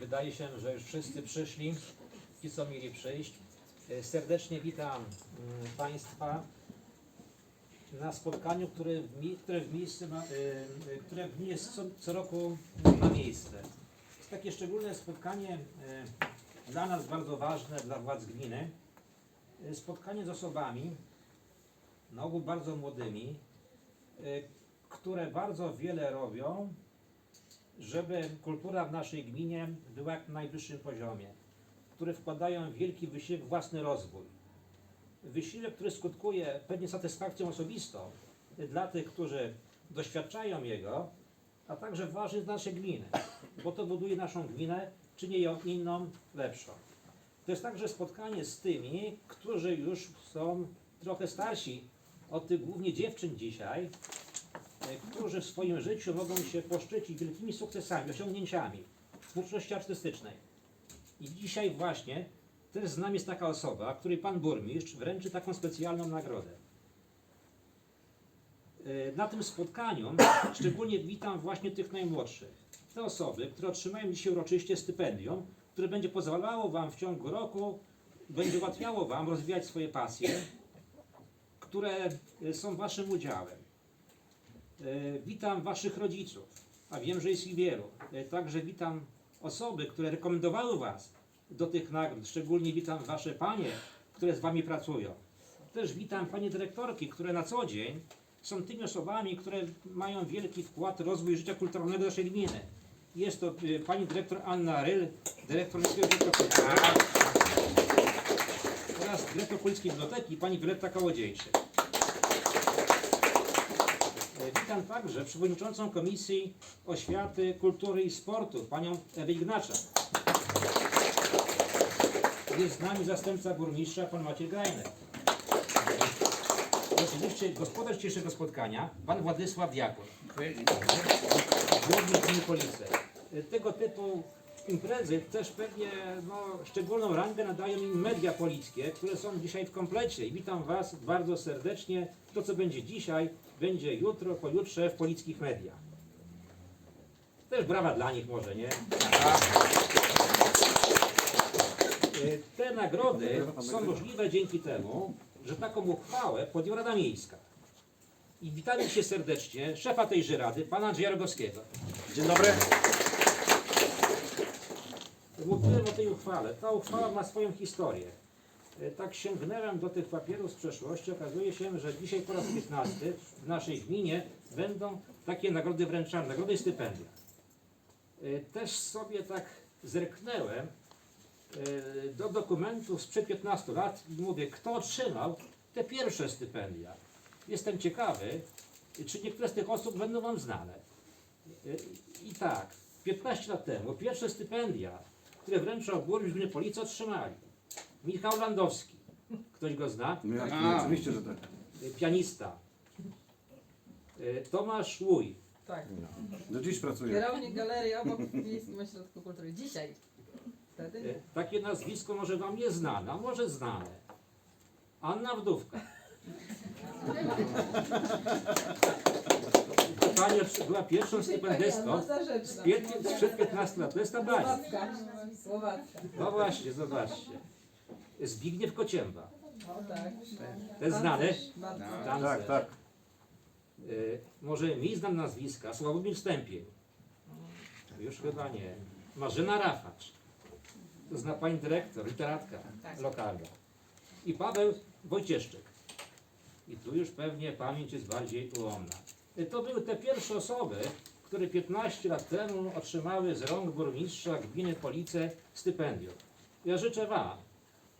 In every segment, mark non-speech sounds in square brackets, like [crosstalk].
Wydaje się, że już wszyscy przyszli, ci co mieli przyjść. E, Serdecznie witam mm, Państwa na spotkaniu, które w, które w miejscu ma, e, e, które w jest co, co roku ma miejsce. Jest takie szczególne spotkanie dla nas bardzo ważne, dla władz gminy. Spotkanie z osobami, na ogół bardzo młodymi, które bardzo wiele robią, żeby kultura w naszej gminie była na najwyższym poziomie, które wkładają wielki wysiłek w własny rozwój. Wysiłek, który skutkuje pewnie satysfakcją osobistą dla tych, którzy doświadczają jego, a także ważny dla naszej gminy, bo to buduje naszą gminę, czyni ją inną, lepszą. To jest także spotkanie z tymi, którzy już są trochę starsi od tych głównie dziewczyn dzisiaj, którzy w swoim życiu mogą się poszczycić wielkimi sukcesami, osiągnięciami twórczości artystycznej. I dzisiaj właśnie też z nami jest taka osoba, której pan burmistrz wręczy taką specjalną nagrodę. E, Na tym spotkaniu [clears throat] szczególnie witam właśnie tych najmłodszych. Te osoby, które otrzymają dzisiaj uroczyście stypendium, które będzie pozwalało Wam w ciągu roku, będzie ułatwiało Wam rozwijać swoje pasje, które e, są Waszym udziałem. E, Witam Waszych rodziców, a wiem, że jest ich wielu. E, Także witam osoby, które rekomendowały Was do tych nagród. Szczególnie witam Wasze panie, które z Wami pracują. Też witam Panie dyrektorki, które na co dzień są tymi osobami, które mają wielki wkład w rozwój życia kulturalnego naszej gminy. Jest to e, Pani dyrektor Anna Ryl, dyrektor Miejskiego Kultury oraz dyrektor Polickiej Biblioteki, Pani Wioletta Kołodziejczyk. E, Witam także przewodniczącą Komisji Oświaty, Kultury i Sportu, panią Ewę Ignaczak. Jest z nami zastępca burmistrza, pan Maciej Grajner. I Oczywiście gospodarz dzisiejszego spotkania, pan Władysław Diakon, burmistrz Police. Tego typu imprezy też pewnie no, szczególną rangę nadają im media polickie, które są dzisiaj w komplecie. I witam Was bardzo serdecznie. To, co będzie dzisiaj, będzie jutro, pojutrze w polickich mediach. Też brawa dla nich może, nie? E, Te nagrody są możliwe dzięki temu, że taką uchwałę podjęła Rada Miejska. I witamy się serdecznie szefa tejże rady, pana Andrzeja Rogowskiego. Dzień dobry. Mówiłem o tej uchwale. Ta uchwała ma swoją historię. E, Tak sięgnąłem do tych papierów z przeszłości. Okazuje się, że dzisiaj po raz 15 w naszej gminie będą takie nagrody wręczane, nagrody i stypendia. E, Też sobie tak zerknęłem e, do dokumentów sprzed 15 lat i mówię, kto otrzymał te pierwsze stypendia. Jestem ciekawy, czy niektóre z tych osób będą Wam znane. I tak, 15 lat temu pierwsze stypendia, które wręczał burmistrz gminy Police otrzymali. Michał Landowski, ktoś go zna, No, jak, oczywiście, że tak. Pianista. E, Tomasz Łuj, Tak. Do dziś pracuję. Kierownik galerii obok w Miejskim Ośrodku Kultury. Dzisiaj. Wtedy E. Takie nazwisko może Wam nie znane, a może znane. Anna Wdówka. Pani otrz- była pierwszą stypendystką sprzed 15 lat. To jest ta. Słowacka. No właśnie, zobaczcie. Zbigniew Kocięba. Tak. To jest znany? Bardzo. Tancerz. Tak, tak. Y, może mi znam nazwiska. Sławomir Stępień. Już chyba nie. Marzena Rafacz. To zna pani dyrektor, literatka lokalna. I Paweł Wojcieszczyk. I tu już pewnie pamięć jest bardziej ułomna. To były te pierwsze osoby, które 15 lat temu otrzymały z rąk burmistrza gminy Police stypendium. Ja życzę Wam,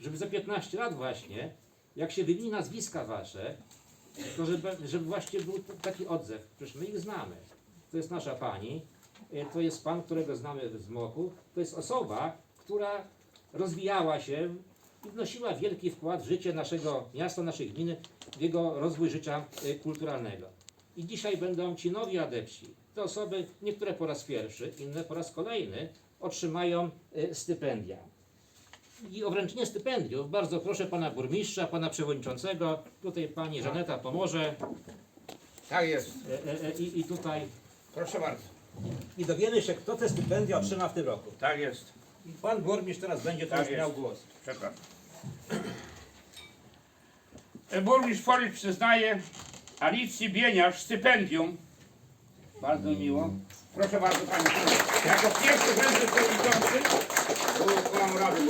żeby za 15 lat właśnie, jak się wymieni nazwiska Wasze, to żeby, żeby właśnie był taki odzew. Przecież my ich znamy. To jest nasza pani, e, to jest pan, którego znamy z Mochu, to jest osoba, która rozwijała się i wnosiła wielki wkład w życie naszego miasta, naszej gminy, w jego rozwój życia e, kulturalnego. I dzisiaj będą ci nowi adepci. Te osoby, niektóre po raz pierwszy, inne po raz kolejny, otrzymają e, stypendia. I o wręczenie stypendiów bardzo proszę pana burmistrza, pana przewodniczącego, tutaj pani Żaneta pomoże Tak jest. e, e, e, i, i tutaj Proszę bardzo. i dowiemy się, kto te stypendia otrzyma w tym roku. Tak jest. I pan burmistrz teraz będzie Tak też miał głos. Przepraszam. Burmistrz Folicz przyznaje Alicji Bieniasz stypendium. Bardzo mi miło. Proszę bardzo Panie. Jako pierwszy będę przewodniczący. Mam radę.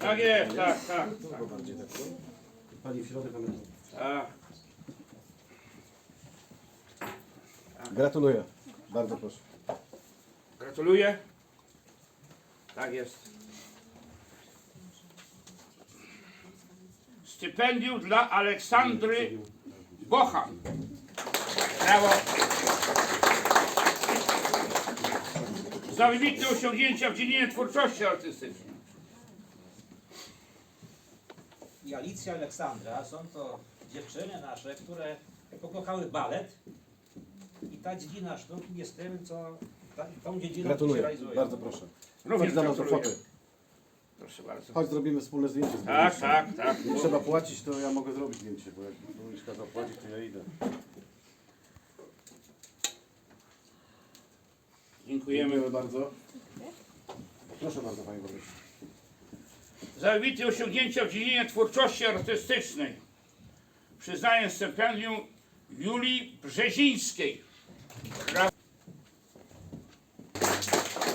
Tak jest, tak, tak. Bardziej tak. Pani w środek, pamiętam. tak. Gratuluję. Bardzo proszę. Gratuluję. Tak jest. Stypendium dla Aleksandry Bochan. Brawo. Za wybitne osiągnięcia w dziedzinie twórczości artystycznej. I Alicja Aleksandra są to dziewczyny nasze, które pokochały balet. I ta dziedzina sztuki jest tym, co ta, tą dziedziną się Gratuluję. realizuje. Bardzo proszę. Również Chodź za nas do gratuluję. foty. Proszę bardzo. Chodź, zrobimy wspólne zdjęcie z Tak, tak, tak. Nie trzeba płacić, to ja mogę zrobić zdjęcie, bo jak burmistrz kazał płacić, to ja idę. Dziękujemy. Dziękujemy bardzo. Proszę bardzo, panie burmistrzu. Za wybitne osiągnięcia w dziedzinie twórczości artystycznej przyznaję stypendium Julii Brzezińskiej. Brawo.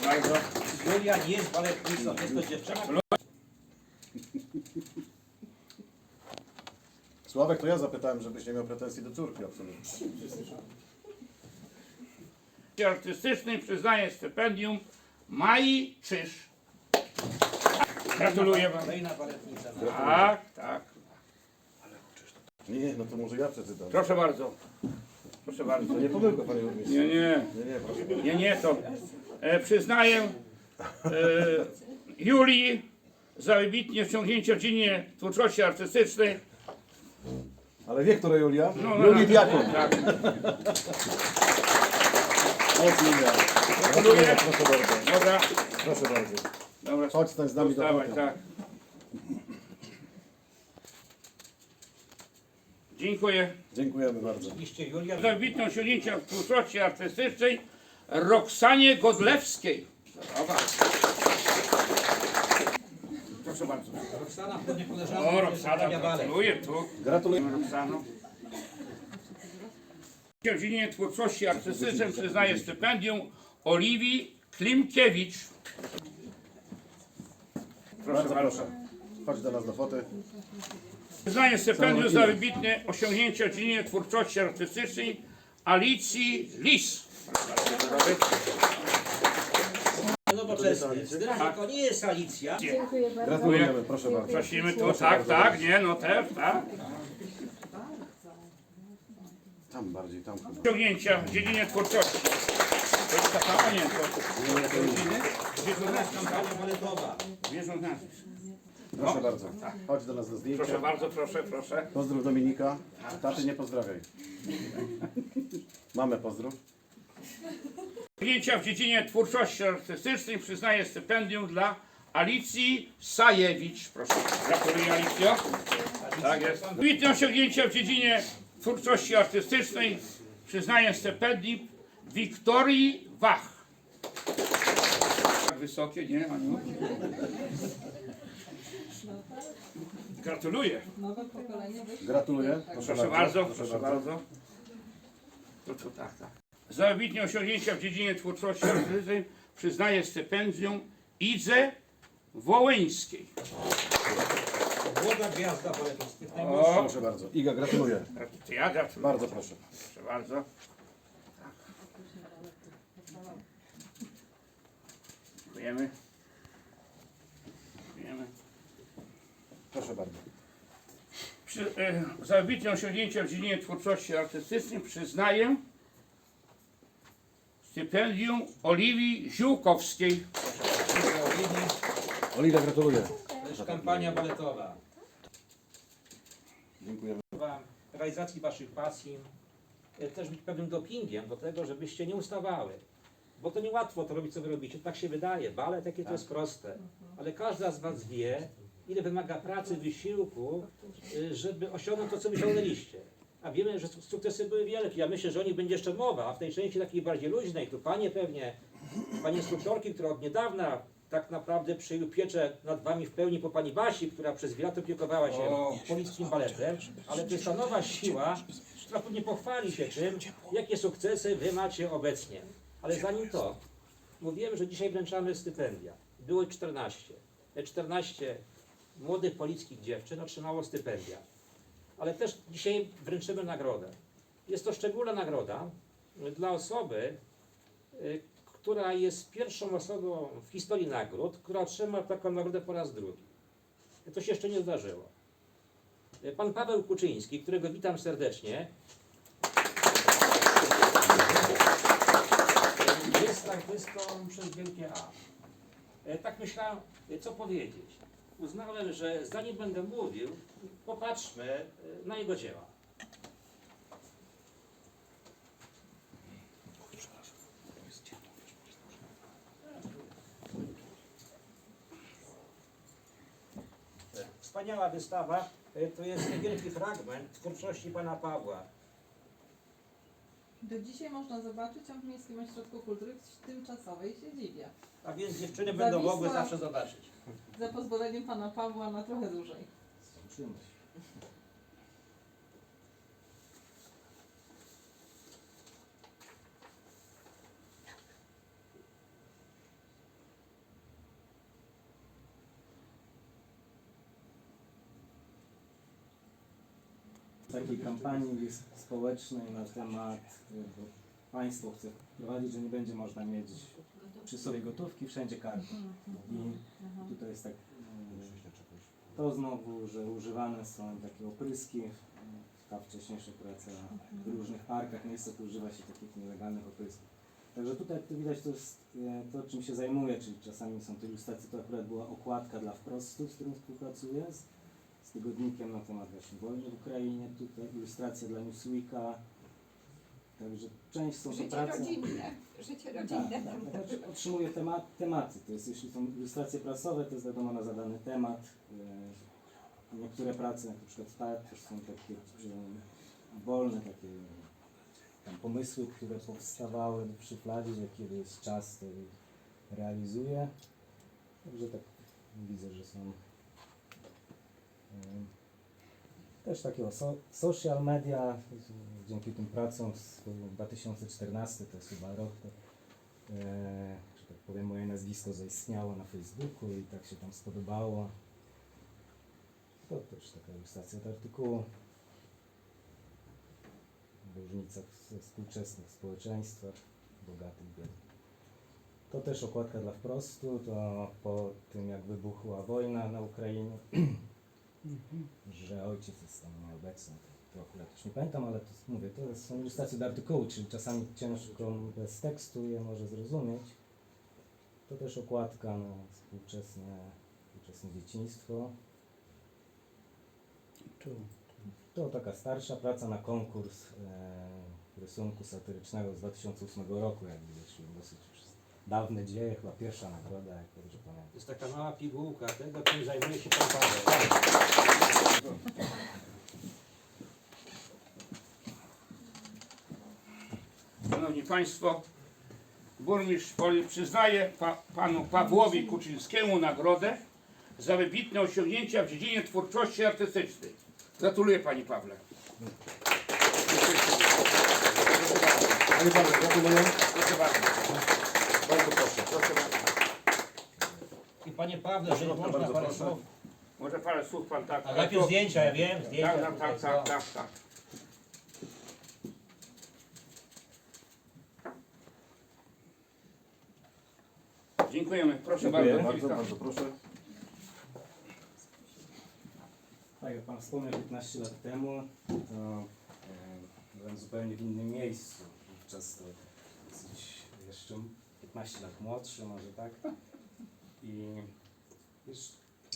Bardzo. Julia nie jest baletnicą, jest to dziewczyna, Sławek, to ja zapytałem, żebyś nie miał pretensji do córki, absolutnie. artystycznej przyznaję stypendium Mai Czyż. Gratuluję wam. kolejna baletnica. Tak, tak. Nie, no to może ja przeczytam. Proszę bardzo. Proszę bardzo. To nie pomyłka, panie burmistrzu. Nie, nie. Nie, nie, proszę. Nie, nie, to e, przyznaję Julii za wybitnie osiągnięcia w dziedzinie twórczości artystycznej. Ale wie, która Julia? No, no, Julii no. Diakon. Tak. Gratuluję. Proszę bardzo. Dobra, Proszę bardzo. dobra. Chodź, stań z nami do Dawaj, tak. Dziękuję. Dziękujemy bardzo. Za wybitne osiągnięcia w twórczości artystycznej Roxanie Godlewskiej. Proszę bardzo. Roxana, pewnie koleżanka. O, Roxana, gratuluję tu. Gratuluję. Roxano. W dziedzinie twórczości artystycznej przyznaje stypendium Oliwii Klimkiewicz. Proszę Bardzo bardzo. proszę. Chodź do nas do foty. Przyznaje stypendium za wybitne osiągnięcia w dziedzinie twórczości artystycznej Alicji Lis. Nowoczesny. Zdradzę, to nie jest Alicja. Gratulujemy, proszę bardzo. Prosimy tu, tak, tak, nie, no też, tak. Tam bardziej, tam chyba. Osiągnięcia w dziedzinie twórczości. To jest ta sama, nie, to Wykonać kampania baletowa. nazwisk. Proszę bardzo. Chodź do nas do zdjęcia. Proszę bardzo, proszę, proszę. Pozdrów Dominika. Taty nie pozdrawiaj. [laughs] Mamy pozdrów. Osiągnięcia w dziedzinie twórczości artystycznej przyznaje stypendium dla Alicji Sajewicz. Proszę, gratuluję Alicjo. Tak jest. Wybitne osiągnięcia w dziedzinie twórczości artystycznej przyznaje stypendium Wiktorii Wach. Tak wysokie, nie, Aniu? Gratuluję. Gratuluję. Proszę bardzo, proszę bardzo. To, to, tak, tak. Za wybitne osiągnięcia w dziedzinie twórczości artystycznej przyznaję stypendium Idze Wołyńskiej. Młoda gwiazda. O, Proszę bardzo. Iga, gratuluję. to ja gratuluję. Bardzo proszę. Proszę bardzo. Dziękujemy. Dziękujemy. Proszę bardzo. Przy, e, za wybitne osiągnięcia w dziedzinie twórczości artystycznej przyznaję stypendium Oliwii Ziółkowskiej. Oliwia, gratuluję. To jest kampania baletowa. Dziękujemy. Wam realizacji Waszych pasji e, też być pewnym dopingiem do tego, żebyście nie ustawały. Bo to niełatwo to robić, co Wy robicie. Tak się wydaje. Balet, jakie to jest proste. Ale każda z Was wie, ile wymaga pracy, wysiłku, y, żeby osiągnąć to, co Wy osiągnęliście. A wiemy, że suk- sukcesy były wielkie. Ja myślę, że o nich będzie jeszcze mowa, a w tej części takiej bardziej luźnej, tu panie pewnie, panie instruktorki, która od niedawna tak naprawdę przyjęły pieczę nad wami w pełni po pani Basi, która przez wiele lat opiekowała się O. polickim baletem, ale to jest ta nowa siła, która pewnie pochwali się czym, jakie sukcesy wy macie obecnie. Ale zanim to, mówiłem, że dzisiaj wręczamy stypendia. Było ich 14. Te 14 młodych polickich dziewczyn otrzymało stypendia. Ale też dzisiaj wręczymy nagrodę. Jest to szczególna nagroda y, dla osoby, y, która jest pierwszą osobą w historii nagród, która otrzyma taką nagrodę po raz drugi. To się jeszcze nie zdarzyło. Y, Pan Paweł Kuczyński, którego witam serdecznie, jest artystą przez wielkie A. Tak myślałem, co powiedzieć. Uznałem, że zanim będę mówił, popatrzmy e, na jego dzieła. Wspaniała wystawa. E, To jest wielki fragment twórczości pana Pawła. Do dzisiaj można zobaczyć ją w Miejskim Ośrodku Kultury w tymczasowej siedzibie. A więc dziewczyny będą Zawisła. mogły zawsze zobaczyć. Za pozwoleniem pana Pawła na trochę dłużej. takiej kampanii społecznej na temat, y, państwo chce wprowadzić, że nie będzie można mieć przy sobie gotówki, wszędzie karty. I tutaj jest tak, y, to znowu, że używane są takie opryski, ta wcześniejsza praca w różnych parkach, niestety używa się takich nielegalnych oprysków. Także tutaj jak tu widać to jest y, to, czym się zajmuję, czyli czasami są to ilustracje, to akurat była okładka dla Wprostu, z którym współpracuję, z, z tygodnikiem na temat właśnie wojny w Ukrainie, tutaj ilustracja dla Newsweeka, także część są to Życie prace... rodzinne, życie Tak, rodzinne tak, tak. Otrzymuję temat, tematy, to jest jeśli są ilustracje prasowe, to jest wiadomo na zadany temat. E, Niektóre prace, jak na przykład ta, też są takie wolne, takie tam pomysły, które powstawały w szufladzie, że kiedy jest czas, to je realizuję. Także tak widzę, że są e, też takie o so, social media, dzięki tym pracom z 2014, to jest chyba rok, to, e, że tak powiem, moje nazwisko zaistniało na Facebooku i tak się tam spodobało. To też taka ilustracja do artykułu. W różnicach ze współczesnych społeczeństwach, bogatych, biednych. To też okładka dla wprostu, to po tym jak wybuchła wojna na Ukrainie, [clears throat] że ojciec jest tam nieobecny. To, akurat już nie pamiętam, ale to mówię, to są ilustracje do artykułu, czyli czasami ciężko bez tekstu je może zrozumieć. To też okładka na współczesne, współczesne dzieciństwo. To taka starsza praca na konkurs e, rysunku satyrycznego z 2008 roku, jak widać, czyli dosyć dawne dzieje, chyba pierwsza nagroda, jak dobrze pamiętam. To jest taka mała pigułka tego, czym zajmuje się pan Paweł. Szanowni Państwo, burmistrz Poli przyznaje pa, panu Pawłowi Kuczyńskiemu nagrodę za wybitne osiągnięcia w dziedzinie twórczości artystycznej. Gratuluję Panie Pawle. Panie Pawle, gratuluję. Proszę bardzo. Bardzo proszę. Proszę bardzo. Panie Pawle, jeżeli Proszę można bardzo, parę proszę. słów. Może parę słów Pan tak. A najpierw zdjęcia, ja wiem, zdjęcia. Tak, tak, tutaj, tak, tak, tak, tak. Dziękujemy. Proszę Dziękuję bardzo. Bardzo, bardzo proszę. Tak, jak Pan wspomniał 15 lat temu, to e, byłem zupełnie w innym miejscu. Wówczas to dosyć jeszcze 15 lat młodszy, może tak. I już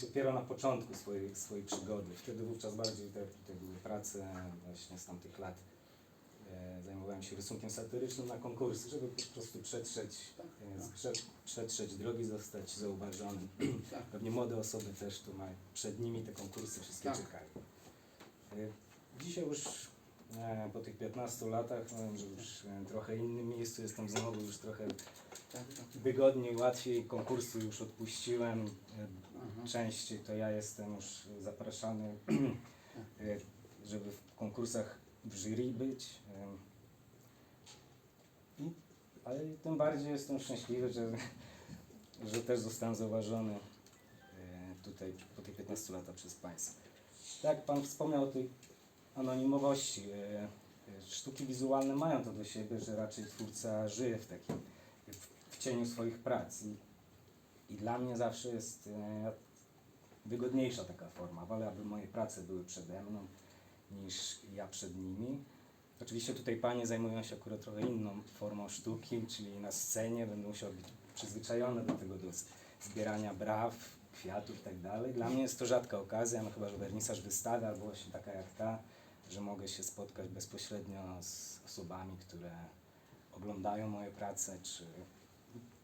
dopiero na początku swojej, swojej przygody. Wtedy wówczas bardziej te, te były prace właśnie z tamtych lat. E, zajmowałem się rysunkiem satyrycznym na konkursy, żeby po prostu przetrzeć, e, prze, przetrzeć drogi, zostać zauważonym. [clears throat] Pewnie młode osoby też tu mają, przed nimi te konkursy wszystkie Tak. czekają. E, Dzisiaj już po tych 15 latach, no wiem, że już trochę innym miejscu jestem znowu, już trochę wygodniej, łatwiej, konkursu już odpuściłem. Aha. Częściej to ja jestem już zapraszany, [clears throat] żeby w konkursach w jury być. I, ale tym bardziej jestem szczęśliwy, że, [laughs] że też zostałem zauważony e, tutaj po tych 15 latach przez Państwa. Tak, Pan wspomniał o tej anonimowości. e, e, Sztuki wizualne mają to do siebie, że raczej twórca żyje w takim, cieniu swoich prac. I, I dla mnie zawsze jest e, wygodniejsza taka forma. Wolę, aby moje prace były przede mną niż ja przed nimi. Oczywiście tutaj panie zajmują się akurat trochę inną formą sztuki, czyli na scenie będą musiały być przyzwyczajone do tego, do zbierania braw, kwiatów i tak dalej. Dla mnie jest to rzadka okazja, no chyba, że wernisaż wystawy albo właśnie taka jak ta, że mogę się spotkać bezpośrednio z osobami, które oglądają moje prace, czy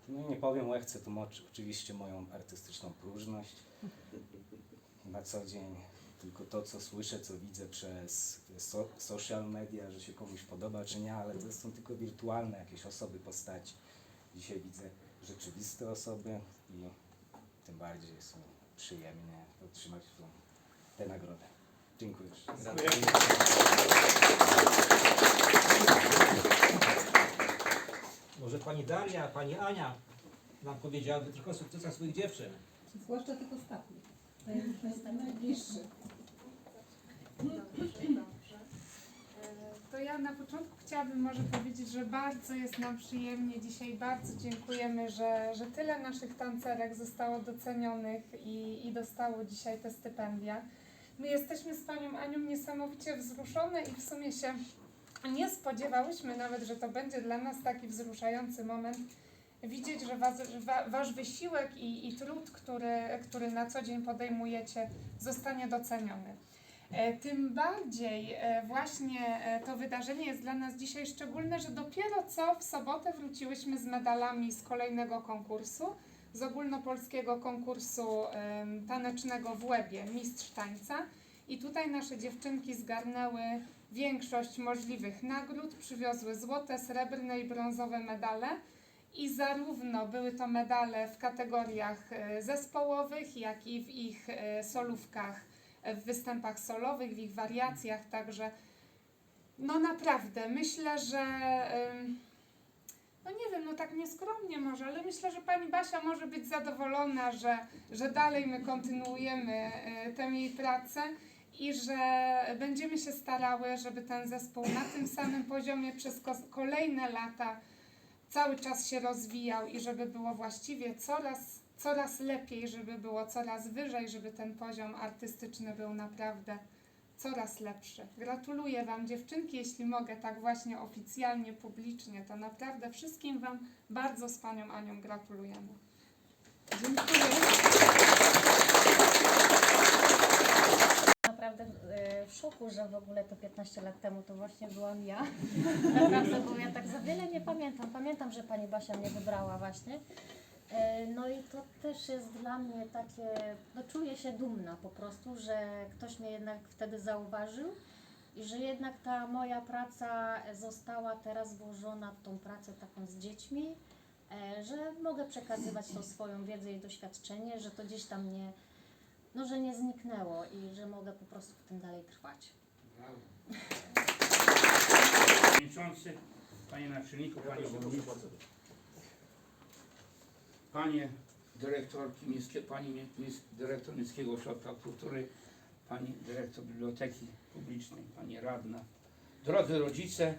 no nie powiem łechce, mo- oczywiście moją artystyczną próżność na co dzień tylko to, co słyszę, co widzę przez so, social media, że się komuś podoba, czy nie, ale to są tylko wirtualne jakieś osoby, postaci. Dzisiaj widzę rzeczywiste osoby i tym bardziej jest mi przyjemnie otrzymać tę nagrodę. Dziękuję. Może pani Daria, pani Ania nam powiedziałaby trochę o sukcesach swoich dziewczyn. Zwłaszcza tych ostatnich. Naj- Najbliższych. Dobrze. E, To ja na początku chciałabym może powiedzieć, że bardzo jest nam przyjemnie dzisiaj, bardzo dziękujemy, że, że tyle naszych tancerek zostało docenionych i, i dostało dzisiaj te stypendia. My jesteśmy z Panią Anią niesamowicie wzruszone i w sumie się nie spodziewałyśmy nawet, że to będzie dla nas taki wzruszający moment. Widzieć, że, was, Wasz wysiłek i, i trud, który, który na co dzień podejmujecie, zostanie doceniony. E, Tym bardziej e, właśnie e, to wydarzenie jest dla nas dzisiaj szczególne, że dopiero co w sobotę wróciłyśmy z medalami z kolejnego konkursu, z ogólnopolskiego konkursu tanecznego w Łebie, Mistrz Tańca. I tutaj nasze dziewczynki zgarnęły większość możliwych nagród, przywiozły złote, srebrne i brązowe medale. I zarówno były to medale w kategoriach e, zespołowych, jak i w ich e, solówkach w występach solowych, w ich wariacjach, także no naprawdę, myślę, że no nie wiem, no tak nieskromnie może, ale myślę, że pani Basia może być zadowolona, że, że dalej my kontynuujemy tę jej pracę i że będziemy się starały, żeby ten zespół na tym samym poziomie przez ko- kolejne lata cały czas się rozwijał i żeby było właściwie coraz, coraz lepiej, żeby było coraz wyżej, żeby ten poziom artystyczny był naprawdę coraz lepszy. Gratuluję Wam dziewczynki, jeśli mogę tak właśnie oficjalnie, publicznie, to naprawdę wszystkim Wam bardzo z Panią Anią gratulujemy. Dziękuję. Naprawdę e, w szoku, że w ogóle to 15 lat temu to właśnie byłam ja. [laughs] Naprawdę, bo ja tak za wiele nie pamiętam. Pamiętam, że pani Basia mnie wybrała właśnie. E, No i to też jest dla mnie takie, no czuję się dumna po prostu, że ktoś mnie jednak wtedy zauważył i że jednak ta moja praca została teraz włożona w tą pracę taką z dziećmi, e, że mogę przekazywać tą swoją wiedzę i doświadczenie, że to gdzieś tam nie, no, że nie zniknęło i że mogę po prostu w tym dalej trwać. Przewodniczący, Panie Naczelniku, Panie Burmistrzu, Panie Dyrektorki Miejskie, Pani Dyrektor Miejskiego Ośrodka Kultury, Pani Dyrektor Biblioteki Publicznej, Pani Radna, drodzy rodzice,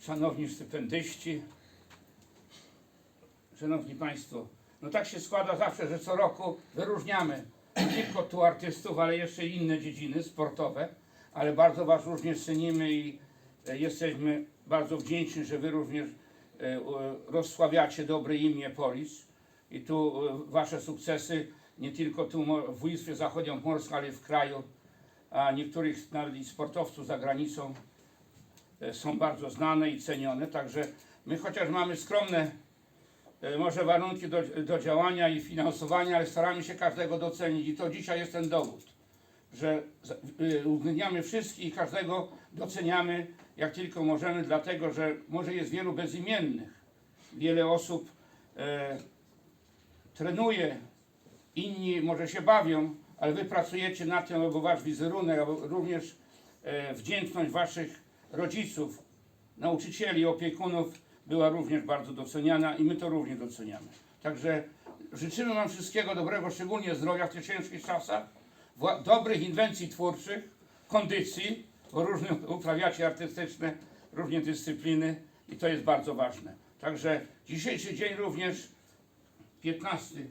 Szanowni stypendyści, Szanowni Państwo, no tak się składa zawsze, że co roku wyróżniamy nie tylko tu artystów, ale jeszcze inne dziedziny sportowe, ale bardzo Was również cenimy i e, jesteśmy bardzo wdzięczni, że Wy również e, rozsławiacie dobre imię Polis. I tu e, Wasze sukcesy nie tylko tu w województwie zachodniopomorskim, ale w kraju, a niektórych nawet i sportowców za granicą są bardzo znane i cenione, także my chociaż mamy skromne może warunki do, do działania i finansowania, ale staramy się każdego docenić i to dzisiaj jest ten dowód. że y, uwzględniamy wszystkich i każdego doceniamy jak tylko możemy, dlatego że może jest wielu bezimiennych. Wiele osób e, trenuje, inni może się bawią, ale wy pracujecie na tym, aby wasz wizerunek, aby również e, wdzięczność waszych rodziców, nauczycieli, opiekunów była również bardzo doceniana i my to również doceniamy. Także życzymy Wam wszystkiego dobrego, szczególnie zdrowia w tych ciężkich czasach, dobrych inwencji twórczych, kondycji, bo różne uprawiacie artystyczne, różne dyscypliny i to jest bardzo ważne. Także dzisiejszy dzień również 15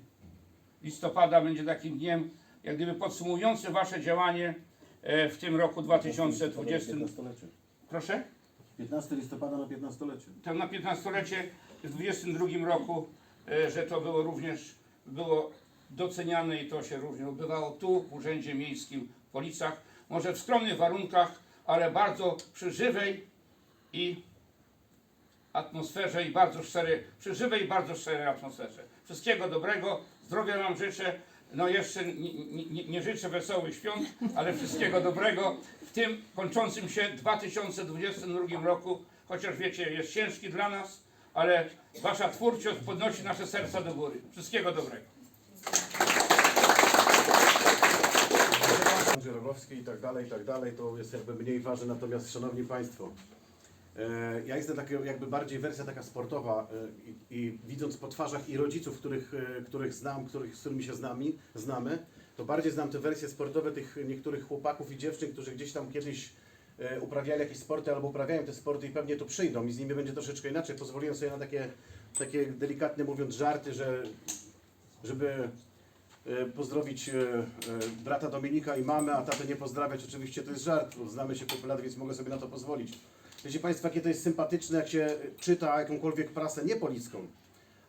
listopada będzie takim dniem, jak gdyby podsumowujący Wasze działanie e, w tym roku 2020. 15-lecie. Proszę? 15 listopada na 15-lecie. tam na 15-lecie w 22 roku, e, że to było również było doceniane i to się również odbywało tu w Urzędzie Miejskim w Policach. Może w skromnych warunkach, ale bardzo przy żywej i atmosferze i bardzo szczerej, przy żywej i bardzo szczerej atmosferze. Wszystkiego dobrego, zdrowia Wam życzę. No jeszcze nie, nie, nie- życzę wesołych świąt, ale wszystkiego dobrego w tym kończącym się 2022 roku, chociaż wiecie, jest ciężki dla nas, ale Wasza twórczość podnosi nasze serca do góry. Wszystkiego dobrego. Rogowski i tak dalej, i tak dalej, to jest jakby mniej ważne, natomiast szanowni Państwo, ja jestem taka jakby bardziej wersja taka sportowa e, i, i widząc po twarzach i rodziców, których, e, których znam, których, z którymi się znamy, znamy, to bardziej znam te wersje sportowe tych niektórych chłopaków i dziewczyn, którzy gdzieś tam kiedyś e, uprawiali jakieś sporty albo uprawiają te sporty i pewnie tu przyjdą i z nimi będzie troszeczkę inaczej. Pozwoliłem sobie na takie, takie delikatne mówiąc żarty, że żeby e, pozdrowić e, e, brata Dominika i mamę, a tatę nie pozdrawiać. Oczywiście to jest żart, bo znamy się kilka lat, więc mogę sobie na to pozwolić. Wiecie Państwo, jakie to jest sympatyczne, jak się czyta jakąkolwiek prasę niepolicką,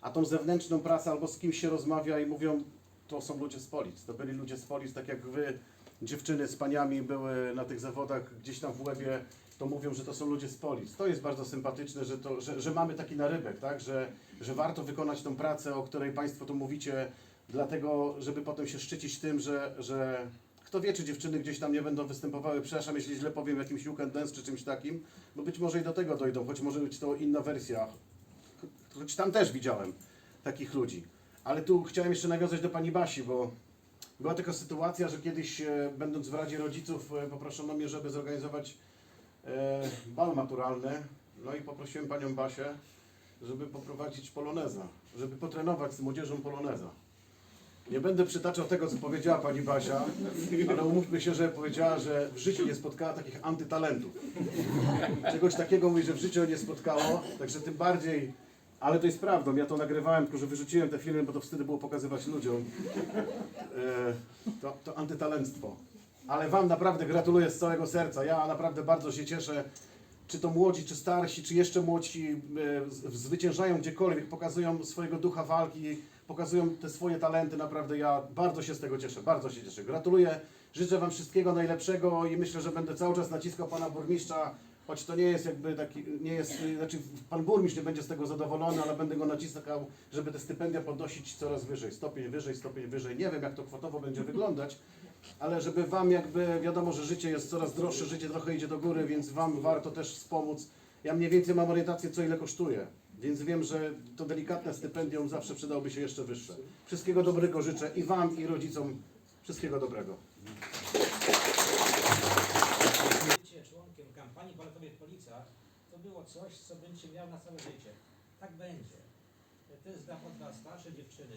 a tą zewnętrzną prasę albo z kimś się rozmawia i mówią, to są ludzie z Polic, to byli ludzie z Polic, tak jak wy, dziewczyny z paniami były na tych zawodach gdzieś tam w Łebie, to mówią, że to są ludzie z Polic. To jest bardzo sympatyczne, że, to, że, że mamy taki narybek, tak? że, że warto wykonać tą pracę, o której Państwo tu mówicie, dlatego, żeby potem się szczycić tym, że, że kto wie, czy dziewczyny gdzieś tam nie będą występowały, przepraszam, jeśli źle powiem, jakimś You Can Dance czy czymś takim, bo być może i do tego dojdą, choć może być to inna wersja, choć tam też widziałem takich ludzi. Ale tu chciałem jeszcze nawiązać do Pani Basi, bo była taka sytuacja, że kiedyś e, będąc w Radzie Rodziców e, poproszono mnie, żeby zorganizować e, bal maturalny, no i poprosiłem Panią Basię, żeby poprowadzić poloneza, żeby potrenować z młodzieżą poloneza. Nie będę przytaczał tego, co powiedziała pani Basia, ale umówmy się, że powiedziała, że w życiu nie spotkała takich antytalentów. Czegoś takiego mówi, że w życiu nie spotkało, także tym bardziej, ale to jest prawdą, ja to nagrywałem, tylko że wyrzuciłem te filmy, bo to wtedy było pokazywać ludziom. E, to, to antytalentstwo. Ale Wam naprawdę gratuluję z całego serca. Ja naprawdę bardzo się cieszę, czy to młodzi, czy starsi, czy jeszcze młodsi e, zwyciężają gdziekolwiek, pokazują swojego ducha walki, pokazują te swoje talenty. Naprawdę ja bardzo się z tego cieszę, bardzo się cieszę. Gratuluję, życzę Wam wszystkiego najlepszego i myślę, że będę cały czas naciskał Pana Burmistrza, choć to nie jest jakby taki, nie jest, znaczy Pan Burmistrz nie będzie z tego zadowolony, ale będę go naciskał, żeby te stypendia podnosić coraz wyżej, stopień wyżej, stopień wyżej. Nie wiem, jak to kwotowo będzie wyglądać, ale żeby Wam jakby, wiadomo, że życie jest coraz droższe, życie trochę idzie do góry, więc Wam warto też wspomóc. Ja mniej więcej mam orientację, co ile kosztuje, więc wiem, że to delikatne stypendium zawsze przydałoby się jeszcze wyższe. Wszystkiego dobrego życzę i Wam, i rodzicom. Wszystkiego dobrego. Bycie członkiem kampanii baletowej w Policach to było coś, co będzie miał na całe życie. Tak będzie. To jest dla Was starsze dziewczyny.